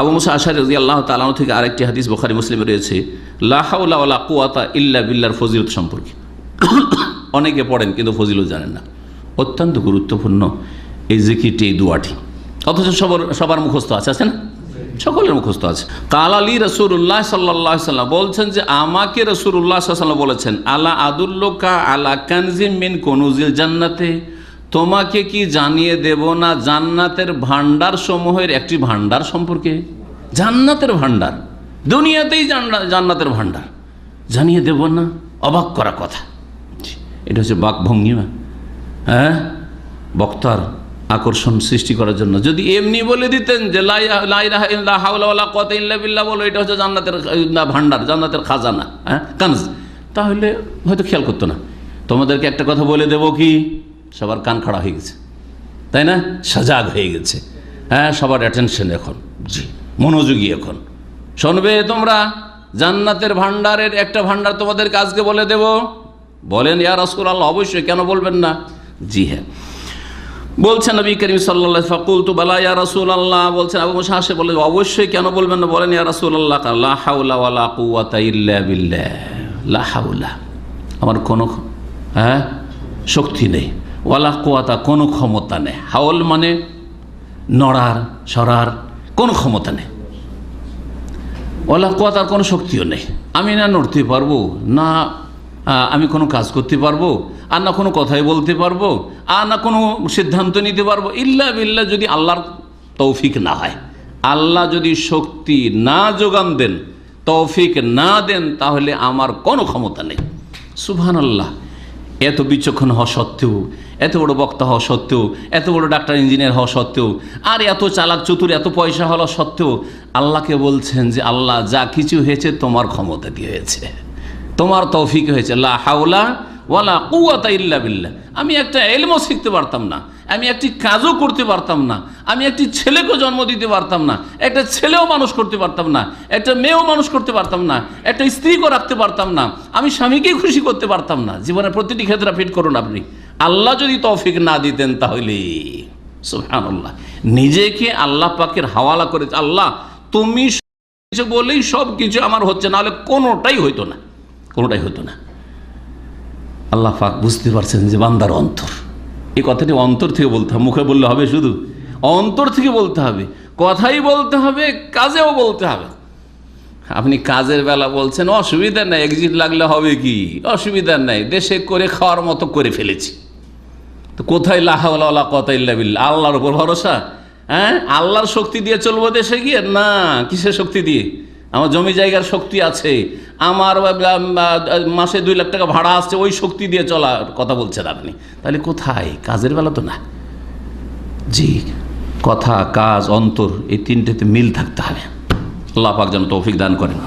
আবু মুসা আশারি রাজি আল্লাহ তালাহ থেকে আরেকটি হাদিস বোখারি, মুসলিমে রয়েছে লাহাউলা কুয়াতা ইল্লা বিল্লার ফজিলত সম্পর্কে। অনেকে পড়েন কিন্তু ফজিলত জানেন না। অত্যন্ত গুরুত্বপূর্ণ এই জিকিরটি, এই দুয়াটি। অথচ সবার সবার মুখস্থ আছে আছে না? সকলের মুখস্থ আছে। কালালি রসুল্লাহ সাল্লাহ সাল্লাম বলছেন যে, আমাকে রসুল্লাহ সাল্লাম বলেছেন, আলা আদুল্লোকা আলা কানজিম মিন কনুজিল জান্নাতে? তোমাকে কি জানিয়ে দেব না জান্নাতের ভান্ডার সমূহের একটি ভান্ডার সম্পর্কে? জান্নাতের ভান্ডার দুনিয়াতেই জান্নাতের ভান্ডার জানিয়ে দেব না, অবাক করা কথা। এটা হচ্ছে বাক ভঙ্গিমা হ্যাঁ? বক্তার আকর্ষণ সৃষ্টি করার জন্য। যদি এমনি বলে দিতেন যে লাই লাই রাহা ইল্লা হাওলা ইল্লা বিল্লাহ বলো, এটা হচ্ছে জান্নাতের ভান্ডার জান্নাতের খাজানা। হ্যাঁ? কানজ। তাহলে হয়তো খেয়াল করতো না। তোমাদেরকে একটা কথা বলে দেবো কি? সবার কান খাড়া হয়ে গেছে। তাই না? সজাগ হয়ে গেছে। হ্যাঁ সবার অ্যাটেনশন এখন। জি, মনোযোগী এখন। শুনবে তোমরা? জান্নাতের ভান্ডারের একটা ভান্ডার তোমাদেরকে আজকে বলে দেব। বলেন, ইয়া রসুল আল্লাহ অবশ্যই, কেন বলবেন না? জি হ্যাঁ। বলছেন নবী করিম সাল্লাহ ফাকুল তু বালা, ইয়া রসুল আল্লাহ বলছেন, আবু মুসা হাসে বলে, অবশ্যই, কেন বলবেন না? বলেন, ইয়া রসুল আল্লাহ আমার কোনো হ্যাঁ শক্তি নেই। ওয়ালা কুয়াতা কোনো ক্ষমতা নেই। হাওল মানে নড়ার, সরার কোনো ক্ষমতা নেই। ওলা কুয়াতার কোনো শক্তিও নেই। আমি না নড়তে পারব, না আমি কোনো কাজ করতে পারব, আর না কোনো কথাই বলতে পারব, আর না কোনো সিদ্ধান্ত নিতে পারব। ইল্লা বিল্লা যদি আল্লাহর তৌফিক না হয়। আল্লাহ যদি শক্তি না যোগান দেন, তৌফিক না দেন, তাহলে আমার কোনো ক্ষমতা নেই। সুবহান আল্লাহ এত বিচক্ষণ হওয়া সত্ত্বেও, এত বড় বক্তা হওয়া সত্ত্বেও, এত বড় ডাক্তার, ইঞ্জিনিয়ার হওয়া সত্ত্বেও, আর এত চালাক চতুর, এত পয়সা হওয়া সত্ত্বেও আল্লাহকে বলছেন যে, আল্লাহ, যা কিছু হয়েছে তোমার ক্ষমতা দিয়ে হয়েছে? তোমার তৌফিক হয়েছে। লা হাওলা ওয়ালা কুয়াতা ইল্লা বিল্লাহ। আমি একটা এলমও শিখতে পারতাম না। আমি একটি কাজও করতে পারতাম না। আমি একটি ছেলেকেও জন্ম দিতে পারতাম না। একটা ছেলেও মানুষ করতে পারতাম না। একটা মেয়েও মানুষ করতে পারতাম না। একটা স্ত্রীকেও রাখতে পারতাম না। আমি স্বামীকেই খুশি করতে পারতাম না। জীবনের প্রতিটি ক্ষেত্রে ফিট করুন আপনি। আল্লাহ যদি তৌফিক না দিতেন তাহলে। সুবহানাল্লাহ। নিজেকে আল্লাহ পাকের হাওয়ালা করে, আল্লাহ তুমি বলেই সব কিছু আমার হচ্ছে না হলে কোনোটাই হইতো না। কোনোটাই হতো না। আল্লাহ পাক বুঝতে পারছেন যে বান্দার অন্তর। এই কথাটি অন্তর থেকে বলতে হবে, মুখে বললে হবে শুধু। অন্তর থেকে বলতে হবে, কথাই বলতে হবে, কাজেও বলতে হবে। আপনি কাজের বেলা বলছেন, অসুবিধা নেই এক্সিট লাগলে হবে কি? অসুবিধা নাই, দেশে করে খাওয়ার মতো করে ফেলেছি। তো কোথায় লাহাওয়ালা কথা ইল্লা বিল্লাহ? আল্লাহর উপর ভরসা? হ্যাঁ? আল্লাহর শক্তি দিয়ে চলবো দেশে গিয়ে? না, কিসের শক্তি দিয়ে? আমার জমি জায়গার শক্তি আছে। আমার মাসে দুই লাখ টাকা ভাড়া আসছে, ওই শক্তি দিয়ে চলার কথা বলছেন আপনি। তাহলে কোথায়? কাজের বেলা তো না। জি, কথা, কাজ, অন্তর, এই তিনটেতে মিল থাকতে হবে। আল্লাহ পাক যেন তৌফিক দান করেন।